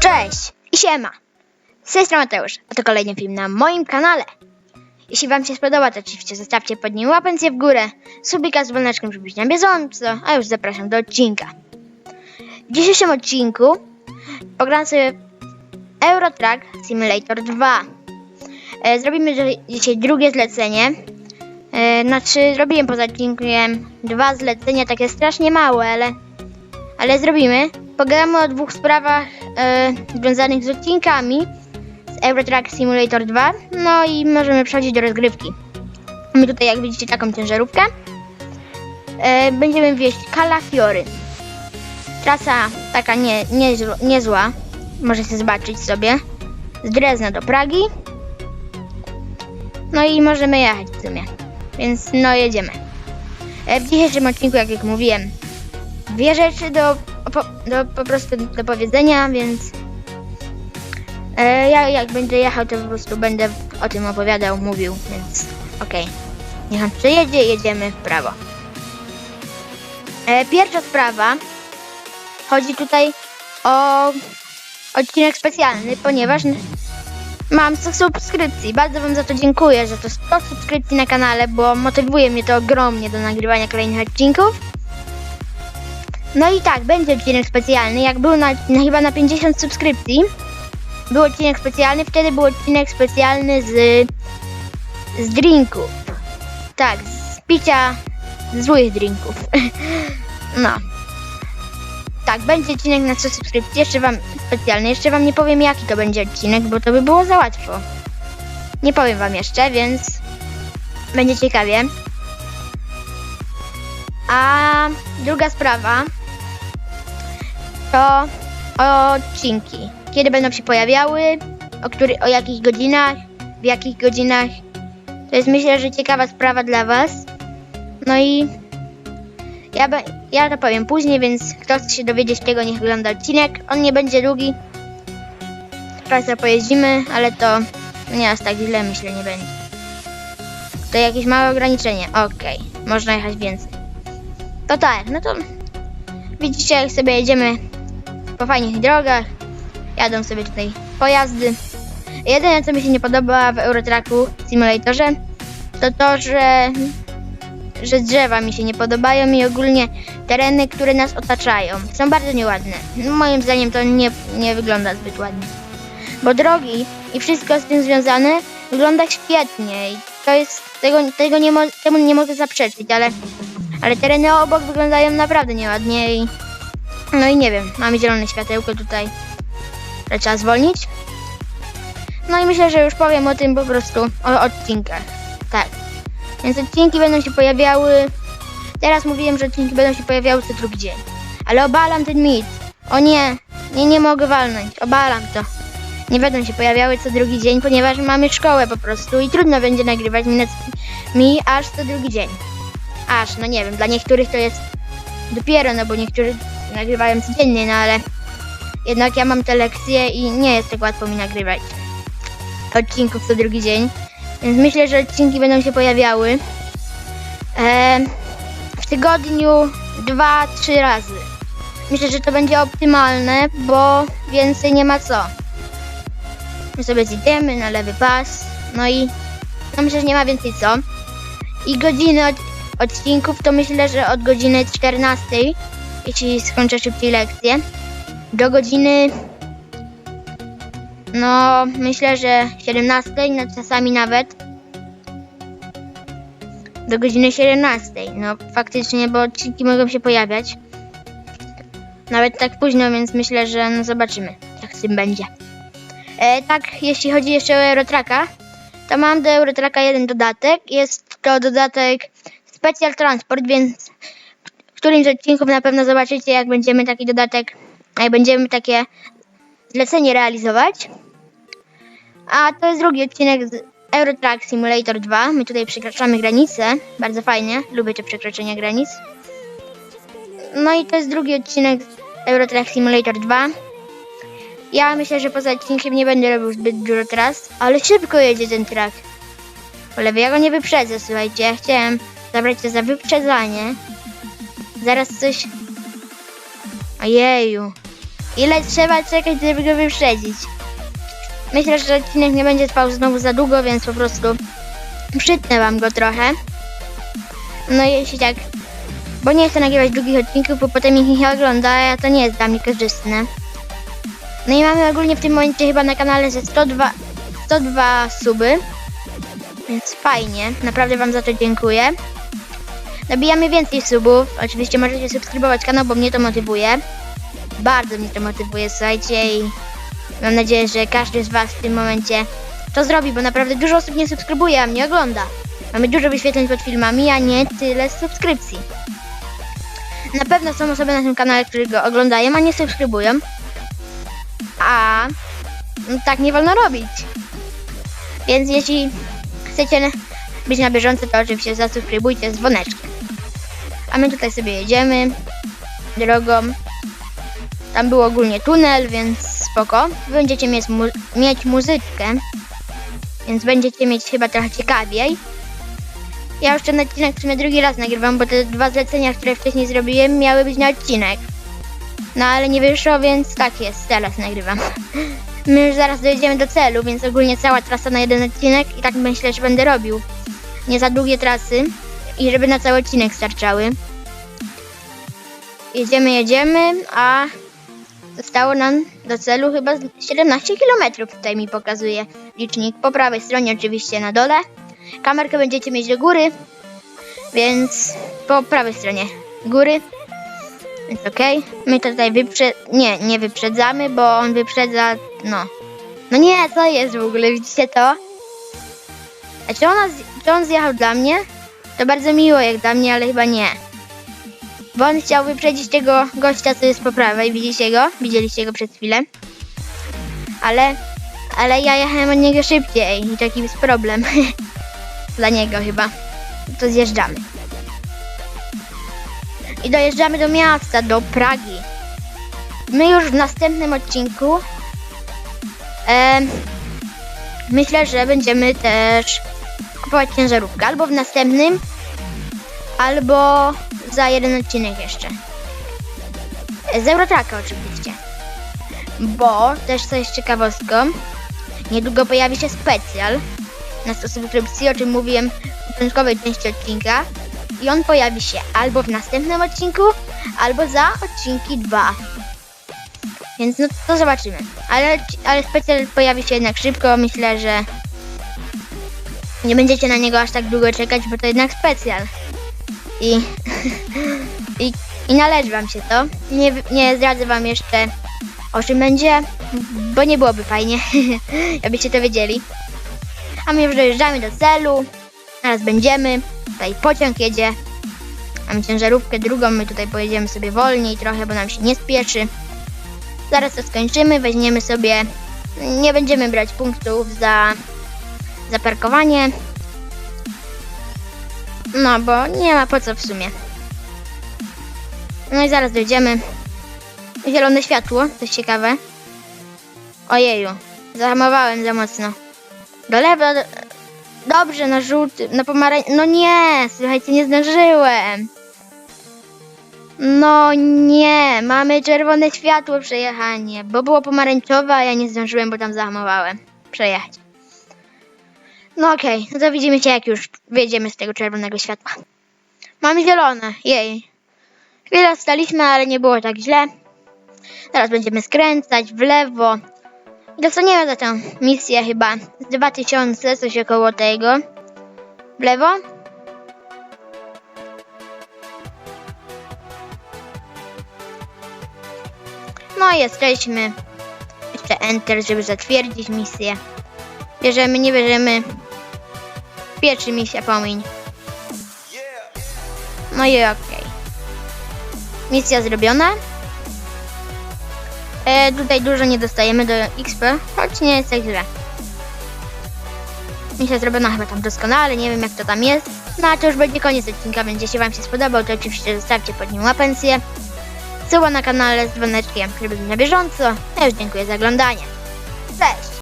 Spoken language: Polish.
Cześć i siema! Z tej Mateusz, a to kolejny film na moim kanale. Jeśli wam się spodoba, to oczywiście zostawcie pod nim łapencję w górę, subika z dzwoneczkiem, żeby być na bieżąco, a już zapraszam do odcinka. W dzisiejszym odcinku pogram sobie Euro Truck Simulator 2. E, zrobimy dzi- dzisiaj drugie zlecenie. E, znaczy, zrobiłem poza odcinkiem dwa zlecenia, takie strasznie małe, ale ale zrobimy. Pogadamy o dwóch sprawach e, związanych z odcinkami z Euro Truck Simulator 2. No i możemy przechodzić do rozgrywki. Mamy tutaj, jak widzicie, taką ciężarówkę. Będziemy wieść Calafiory. Trasa taka nie, nie, niezła. Możecie zobaczyć sobie. Z Drezna do Pragi. No i możemy jechać w sumie. Więc no jedziemy. E, w dzisiejszym odcinku, jak, jak mówiłem, dwie rzeczy do, po, do po prostu do powiedzenia, więc e, ja jak będę jechał, to po prostu będę o tym opowiadał, mówił, więc okej. Niech on przejedzie, jedziemy w prawo. E, pierwsza sprawa, chodzi tutaj o odcinek specjalny, ponieważ mam 100 subskrypcji. Bardzo Wam za to dziękuję, że to 100 subskrypcji na kanale, bo motywuje mnie to ogromnie do nagrywania kolejnych odcinków. No i tak, będzie odcinek specjalny. Jak był na, na chyba na 50 subskrypcji, był odcinek specjalny, wtedy był odcinek specjalny z, z drinków. Tak, z picia złych drinków. No. Tak, będzie odcinek na 100 subskrypcji. Jeszcze wam specjalny. Jeszcze wam nie powiem jaki to będzie odcinek, bo to by było za łatwo. Nie powiem wam jeszcze, więc będzie ciekawie. A druga sprawa to odcinki. Kiedy będą się pojawiały, o, który, o jakich godzinach, w jakich godzinach. To jest myślę, że ciekawa sprawa dla Was. No i ja, be, ja to powiem później, więc kto chce się dowiedzieć tego, niech ogląda odcinek. On nie będzie długi. Trochę pojeździmy, ale to nie aż tak źle myślę nie będzie. To jakieś małe ograniczenie. Okej, można jechać więcej. To tak, no to widzicie jak sobie jedziemy po fajnych drogach. Jadą sobie tutaj pojazdy. Jedyne co mi się nie podoba w Eurotracku Simulatorze to to, że, że drzewa mi się nie podobają i ogólnie tereny, które nas otaczają są bardzo nieładne. Moim zdaniem to nie, nie wygląda zbyt ładnie. Bo drogi i wszystko z tym związane wygląda świetnie i to jest, tego, tego nie mo, temu nie mogę zaprzeczyć, ale ale tereny obok wyglądają naprawdę nieładnie i... No i nie wiem, mamy zielone światełko tutaj, że trzeba zwolnić. No i myślę, że już powiem o tym po prostu, o odcinkach. Tak. Więc odcinki będą się pojawiały... Teraz mówiłem, że odcinki będą się pojawiały co drugi dzień. Ale obalam ten mit. O nie, nie, nie mogę walnąć. Obalam to. Nie będą się pojawiały co drugi dzień, ponieważ mamy szkołę po prostu i trudno będzie nagrywać mi, na, mi aż co drugi dzień aż, no nie wiem, dla niektórych to jest dopiero, no bo niektórzy nagrywają codziennie, no ale jednak ja mam te lekcje i nie jest tak łatwo mi nagrywać odcinków co drugi dzień, więc myślę, że odcinki będą się pojawiały e, w tygodniu dwa, trzy razy. Myślę, że to będzie optymalne, bo więcej nie ma co. My sobie zjedziemy na lewy pas, no i no myślę, że nie ma więcej co. I godziny od, odcinków to myślę, że od godziny 14, jeśli skończę szybciej lekcję, do godziny no myślę, że 17, no czasami nawet do godziny 17. No faktycznie, bo odcinki mogą się pojawiać. Nawet tak późno, więc myślę, że no zobaczymy, jak z tym będzie. E, tak, jeśli chodzi jeszcze o Eurotraka, to mam do Eurotraka jeden dodatek. Jest to dodatek Special Transport, więc w którymś z odcinków na pewno zobaczycie, jak będziemy taki dodatek, jak będziemy takie zlecenie realizować. A to jest drugi odcinek Eurotrack Simulator 2. My tutaj przekraczamy granicę. Bardzo fajnie. Lubię te przekroczenia granic. No i to jest drugi odcinek z Eurotrack Simulator 2. Ja myślę, że poza odcinkiem nie będę robił zbyt dużo tras, ale szybko jedzie ten track. Po lewej ja go nie wyprzedzę, słuchajcie. Ja chciałem zabrać to za wyprzedzanie. Zaraz coś... Ojeju. Ile trzeba czekać, żeby go wyprzedzić? Myślę, że odcinek nie będzie trwał znowu za długo, więc po prostu przytnę wam go trochę. No jeśli tak, bo nie chcę nagrywać długich odcinków, bo potem ich nie ogląda, a to nie jest dla mnie korzystne. No i mamy ogólnie w tym momencie chyba na kanale ze 102, 102 suby, więc fajnie, naprawdę wam za to dziękuję. Nabijamy więcej subów, oczywiście możecie subskrybować kanał, bo mnie to motywuje. Bardzo mnie to motywuje, słuchajcie i mam nadzieję, że każdy z was w tym momencie to zrobi, bo naprawdę dużo osób nie subskrybuje, a mnie ogląda. Mamy dużo wyświetleń pod filmami, a nie tyle subskrypcji. Na pewno są osoby na tym kanale, które go oglądają, a nie subskrybują. A no, tak nie wolno robić. Więc jeśli chcecie być na bieżąco, to oczywiście zasubskrybujcie z. A my tutaj sobie jedziemy drogą. Tam był ogólnie tunel, więc spoko. Będziecie mieć, mu mieć muzyczkę, więc będziecie mieć chyba trochę ciekawiej. Ja już ten odcinek w sumie drugi raz nagrywam, bo te dwa zlecenia, które wcześniej zrobiłem, miały być na odcinek. No ale nie wyszło, więc tak jest, teraz nagrywam. My już zaraz dojedziemy do celu, więc ogólnie cała trasa na jeden odcinek i tak myślę, że będę robił. Nie za długie trasy i żeby na cały odcinek starczały. Jedziemy, jedziemy, a zostało nam do celu chyba z 17 km tutaj mi pokazuje licznik. Po prawej stronie oczywiście na dole. Kamerkę będziecie mieć do góry, więc po prawej stronie góry. Więc okej. My tutaj wyprze... Nie, nie wyprzedzamy, bo on wyprzedza... No. No nie, co jest w ogóle? Widzicie to? A czy, ona, czy on zjechał dla mnie? To bardzo miło jak dla mnie, ale chyba nie. Bo on chciał wyprzedzić tego gościa, co jest po prawej. Widzicie go? Widzieliście go przed chwilę. Ale... Ale ja jechałem od niego szybciej i taki jest problem. Dla niego chyba. To zjeżdżamy. I dojeżdżamy do miasta, do Pragi. My już w następnym odcinku em, myślę, że będziemy też kupować ciężarówkę. Albo w następnym, albo za jeden odcinek jeszcze. Z oczywiście. Bo też coś ciekawostką. Niedługo pojawi się specjal na subskrypcji, o czym mówiłem w początkowej części odcinka. I on pojawi się albo w następnym odcinku, albo za odcinki 2. Więc no to zobaczymy. Ale, ale specjal pojawi się jednak szybko. Myślę, że nie będziecie na niego aż tak długo czekać, bo to jednak specjal. I, i, i należy wam się to. Nie, nie zdradzę wam jeszcze o czym będzie, bo nie byłoby fajnie, jakbyście to wiedzieli. A my już dojeżdżamy do celu. Teraz będziemy. Tutaj pociąg jedzie. Mamy ciężarówkę drugą. My tutaj pojedziemy sobie wolniej trochę, bo nam się nie spieszy. Zaraz to skończymy. Weźmiemy sobie. Nie będziemy brać punktów za, za parkowanie. No, bo nie ma po co w sumie. No i zaraz dojdziemy. Zielone światło, coś ciekawe. Ojeju, zahamowałem za mocno. Do lewa, do... dobrze, na żółty, na pomarańcz... No nie, słuchajcie, nie zdążyłem. No nie, mamy czerwone światło przejechanie, bo było pomarańczowe, a ja nie zdążyłem, bo tam zahamowałem. Przejechać. No okej, no to widzimy się jak już wyjedziemy z tego czerwonego światła. Mamy zielone, jej. Chwilę staliśmy, ale nie było tak źle. Teraz będziemy skręcać w lewo. Dostaniemy za tę misję chyba z 2000, coś około tego. W lewo. No i jesteśmy. Jeszcze Enter, żeby zatwierdzić misję. Bierzemy, nie bierzemy. Pierwszy misja pomiń. No i okej. Misja zrobiona. E, tutaj dużo nie dostajemy do XP, choć nie jest tak źle. Misja zrobiona chyba tam doskonale, nie wiem jak to tam jest. No a to już będzie koniec odcinka, więc jeśli wam się spodobał, to oczywiście zostawcie pod nim łapencję. Suba na kanale z dzwoneczkiem, żeby być na bieżąco. Ja już dziękuję za oglądanie.